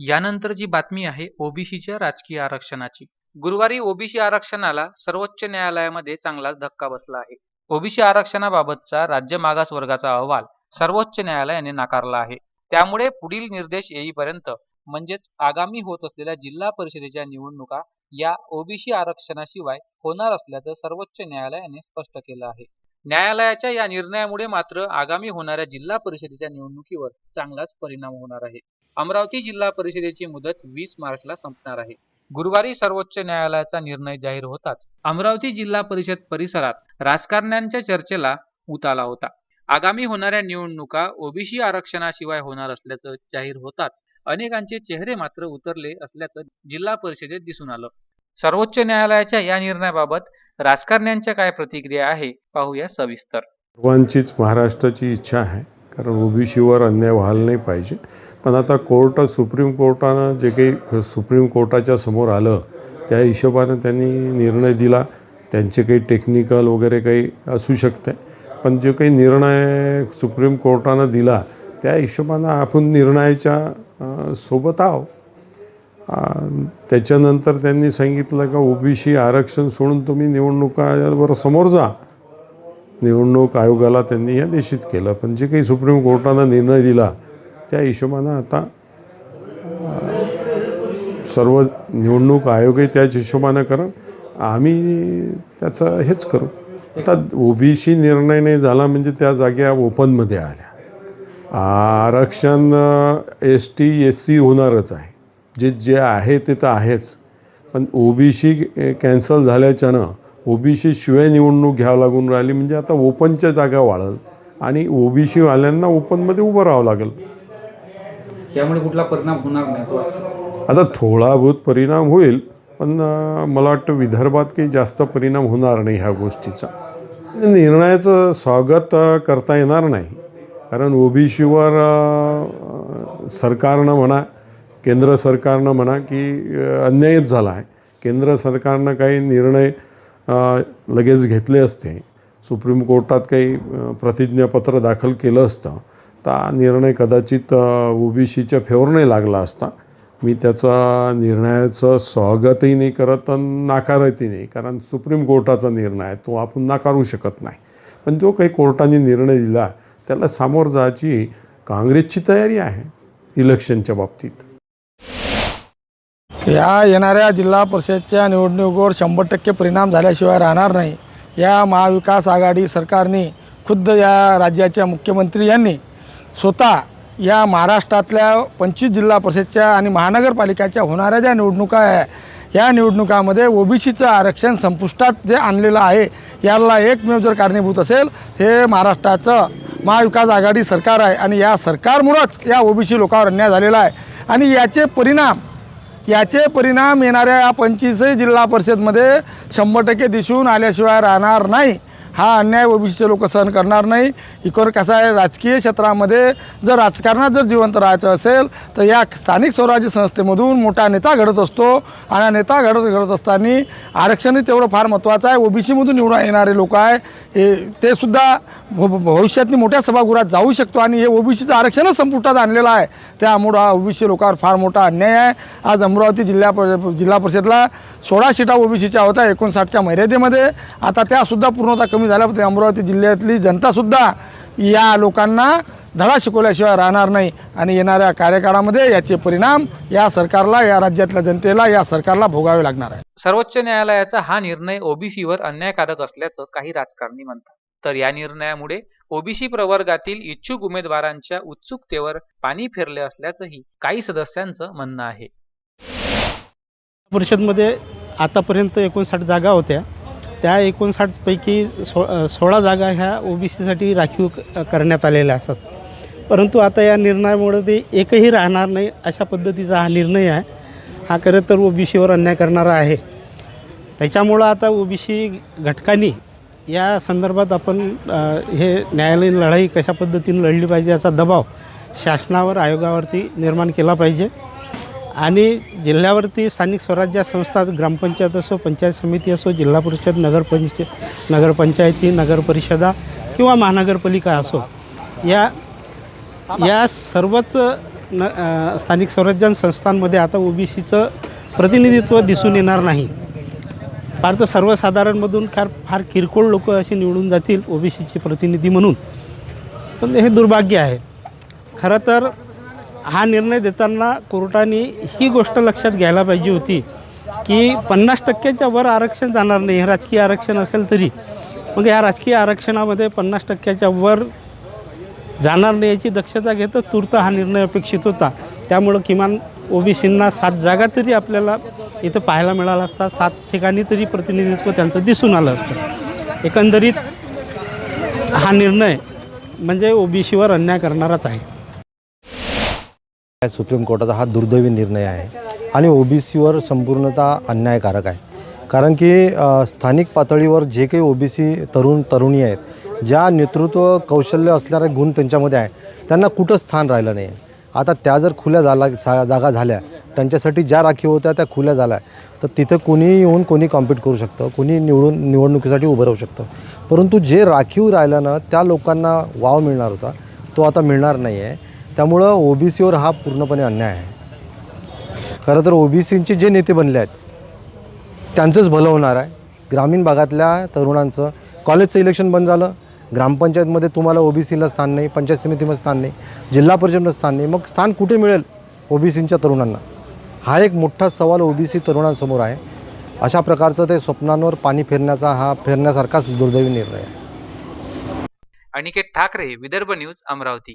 यानंतर जी बातमी आहे ओबीसीच्या राजकीय आरक्षणाची. गुरुवारी ओबीसी आरक्षणाला सर्वोच्च न्यायालयामध्ये चांगलाच धक्का बसला आहे. ओबीसी आरक्षणाबाबतचा राज्य मागास वर्गाचा अहवाल सर्वोच्च न्यायालयाने नाकारला आहे. त्यामुळे पुढील निर्देश येईपर्यंत म्हणजेच आगामी होत असलेल्या जिल्हा परिषदेच्या निवडणुका या ओबीसी आरक्षणाशिवाय होणार असल्याचं सर्वोच्च न्यायालयाने स्पष्ट केलं आहे. न्यायालयाच्या या निर्णयामुळे मात्र आगामी होणाऱ्या जिल्हा परिषदेच्या निवडणुकीवर चांगलाच परिणाम होणार आहे. अमरावती जिल्हा परिषदेची मुदत वीस मार्चला संपणार आहे. गुरुवारी सर्वोच्च न्यायालयाचा निर्णय जाहीर होताच अमरावती जिल्हा परिषद परिसरात राजकारण्यांच्या चर्चेला उताला होता. आगामी होणाऱ्या निवडणुका ओबीसी आरक्षणाशिवाय होणार असल्याचं जाहीर होताच अनेकांचे चेहरे मात्र उतरले असल्याचं जिल्हा परिषदेत दिसून आलं. सर्वोच्च न्यायालयाच्या या निर्णयाबाबत राजकारण्यांच्या काय प्रतिक्रिया आहे पाहूया सविस्तर. सर्वांचीच महाराष्ट्राची इच्छा आहे कारण ओबीसीवर अन्याय व्हायला नाही पाहिजे. पण आता कोर्ट सुप्रीम कोर्टानं जे काही सुप्रीम कोर्टाच्या समोर आलं त्या हिशोबानं त्यांनी निर्णय दिला. त्यांचे काही टेक्निकल वगैरे काही असू शकते. पण जे काही निर्णय सुप्रीम कोर्टानं दिला त्या हिशोबानं आपण निर्णयाच्या सोबत आहो त्याच्यानंतर त्यांनी सांगितलं का ओबीसी आरक्षण सोडून तुम्ही निवडणुकावर समोर जा. निवडणूक आयोगाला त्यांनी हे निश्चित केलं. पण जे काही सुप्रीम कोर्टानं निर्णय दिला त्या हिशोबानं आता सर्व निवडणूक आयोगही त्याच हिशोबानं करा आम्ही त्याचं हेच करू. आता ओबीसी निर्णय नाही झाला म्हणजे त्या जाग्या ओपनमध्ये आल्या. आरक्षण एस टी एस सी होणारच आहे. जे जे आहे ते तर आहेच. पण ओबीसी कॅन्सल झाल्याच्यानं ओबीसी शिवाय निवडणूक घ्यावं लागून राहिली म्हणजे आता ओपनच्या जागा वाढल आणि ओबीसीवाल्यांना ओपनमध्ये उभं राहावं लागेल. त्यामुळे कुठला परिणाम होणार नाही असं वाटतं. आता थोडा बहुत परिणाम होईल पण मला वाटतं विदर्भात काही जास्त परिणाम होणार नाही ह्या गोष्टीचा. म्हणजे निर्णयाचं स्वागत करता येणार नाही. कारण ओबीसीवर सरकारनं म्हणा केंद्र सरकारनं म्हणा की अन्यायच झाला आहे केंद्र सरकारनं काही निर्णय लगेच घेतले असते. सुप्रीम कोर्टात काही प्रतिज्ञापत्र दाखल केलं असतं. तर निर्णय कदाचित ओबीसीच्या फेवर नाही लागला असता. मी त्याचा निर्णयाचं स्वागतही नाही करत आणि नाकारतही नाही कारण सुप्रीम कोर्टाचा निर्णय आहे तो आपण नाकारू शकत नाही. पण जो काही कोर्टाने निर्णय दिला त्याला सामोर जायची काँग्रेसची तयारी आहे इलेक्शनच्या बाबतीत. या येणाऱ्या जिल्हा परिषदच्या निवडणुकीवर शंभर टक्के परिणाम झाल्याशिवाय राहणार नाही. या महाविकास आघाडी सरकारने खुद्द या राज्याच्या मुख्यमंत्री यांनी स्वतः या महाराष्ट्रातल्या पंचवीस जिल्हा परिषदच्या आणि महानगरपालिकाच्या होणाऱ्या ज्या निवडणुका आहे या निवडणुकामध्ये ओबीसीचं आरक्षण संपुष्टात जे आणलेलं आहे याला एकमेव जर कारणीभूत असेल हे महाराष्ट्राचं महाविकास आघाडी सरकार आहे आणि या सरकारमुळंच या ओबीसी लोकांवर अन्याय झालेला आहे. आणि याचे परिणाम याचे परिणाम येणाऱ्या या पंचवीसही जिल्हा परिषदमध्ये शंभर टक्के दिसून आल्याशिवाय राहणार नाही. हा अन्याय ओबीसीचे लोक सहन करणार नाही. इकडं कसं आहे राजकीय क्षेत्रामध्ये जर राजकारणात जर जिवंत राहायचं असेल तर या स्थानिक स्वराज्य संस्थेमधून मोठा नेता घडत असतो. आणि हा नेता घडत घडत असताना आरक्षणही तेवढं फार महत्त्वाचं आहे. ओबीसीमधून निवडून येणारे लोक आहे हे ते सुद्धा भ- भविष्यातली मोठ्या सभागृहात जाऊ शकतो आणि हे ओबीसीचं आरक्षणच संपुष्टात आणलेलं आहे. त्यामुळं हा ओबीसी लोकांवर फार मोठा अन्याय आहे. आज अमरावती जिल्हा पर जिल्हा परिषदला सोळा सीटा ओबीसीच्या होत्या एकोणसाठच्या मर्यादेमध्ये. आता त्यासुद्धा पूर्णतः कमी झाल्या पण अमरावती जिल्ह्यातली जनतासुद्धा या लोकांना धडा शिकवल्याशिवाय राहणार नाही. आणि येणाऱ्या कार्यकाळामध्ये याचे परिणाम या सरकारला या राज्यातल्या जनतेला या सरकारला भोगावे लागणार आहे सर्वोच्च न्यायालयाचा हा निर्णय ओबीसीवर अन्यायकारक असल्याचं काही राजकारणी म्हणतात. तर या निर्णयामुळे ओबीसी प्रवर्गातील इच्छुक उमेदवारांच्या उत्सुकतेवर पाणी फिरले असल्याचंही काही सदस्यांचं म्हणणं आहे. परिषदमध्ये आतापर्यंत एकोणसाठ जागा होत्या. त्या एकोणसाठपैकी सो सोळा जागा ह्या ओ बी सीसाठी राखीव क- करण्यात आलेल्या असतात. परंतु आता या निर्णयामुळे ते एकही राहणार नाही अशा पद्धतीचा हा निर्णय आहे. हा खरं तर ओ बी सीवर अन्याय करणारा आहे. त्याच्यामुळं आता ओ बी सी घटकांनी या संदर्भात आपण हे न्यायालयीन लढाई कशा पद्धतीने लढली पाहिजे याचा दबाव शासनावर आयोगावरती निर्माण केला पाहिजे. आणि जिल्ह्यावरती स्थानिक स्वराज्य संस्था ग्रामपंचायत असो पंचायत समिती असो जिल्हा परिषद नगरपंच नगरपंचायती नगरपरिषदा किंवा महानगरपालिका असो या या सर्वच न स्थानिक स्वराज्य संस्थांमध्ये आता ओबीसीचं प्रतिनिधित्व दिसून येणार नाही. फार तर सर्वसाधारणमधून फार फार किरकोळ लोक असे निवडून जातील ओबीसीचे प्रतिनिधी म्हणून. पण हे दुर्भाग्य आहे. खरं तर हा निर्णय देताना कोर्टाने ही गोष्ट लक्षात घ्यायला पाहिजे होती की पन्नास टक्क्याच्या वर आरक्षण जाणार नाही. हे राजकीय आरक्षण असेल तरी. मग या राजकीय आरक्षणामध्ये पन्नास टक्क्याच्या वर जाणार नाही याची दक्षता घेतच तूर्त हा निर्णय अपेक्षित होता. त्यामुळं किमान ओबीसींना सात जागा तरी आपल्याला इथं पाहायला मिळाला असता. सात ठिकाणी तरी प्रतिनिधित्व त्यांचं दिसून आलं असतं. एकंदरीत हा निर्णय म्हणजे ओबीसीवर अन्याय करणाराच आहे. सुप्रीम कोर्टाचा हा दुर्दैवी निर्णय आहे. आणि ओबीसीवर संपूर्णतः अन्यायकारक आहे. कारण की स्थानिक पातळीवर जे काही ओबीसी तरुण तरुणी आहेत ज्या नेतृत्व कौशल्य असणारे गुण त्यांच्यामध्ये आहे त्यांना कुठं स्थान राहिलं नाही. आता त्या जर खुल्या झाला जागा झाल्या त्यांच्यासाठी ज्या राखीव होत्या त्या खुल्या झाल्या तर तिथं कोणीही येऊन कोणी कॉम्पीट करू शकतं कोणी निवडून निवडणुकीसाठी उभं राहू शकतं. परंतु जे राखीव राहिल्यानं त्या लोकांना वाव मिळणार होता तो आता मिळणार नाही आहे त्यामुळं ओ बी सीवर हा पूर्णपणे अन्याय आहे. खरं तर ओ बी सीचे जे नेते बनले आहेत त्यांचंच भलं होणार आहे. ग्रामीण भागातल्या तरुणांचं कॉलेजचं इलेक्शन बंद झालं. ग्रामपंचायतमध्ये तुम्हाला ओ बी सीला स्थान नाही पंचायत समितीमध्ये स्थान नाही जिल्हा परिषदमध्ये स्थान नाही. मग स्थान कुठे मिळेल ओ बी सीच्या तरुणांना? हा एक मोठा सवाल ओ बी सी तरुणांसमोर आहे. अशा प्रकारचं ते स्वप्नांवर पाणी फिरण्याचा हा फिरण्यासारखाच दुर्दैवी निर्णय आहे. अनिकेत ठाकरे विदर्भ न्यूज अमरावती.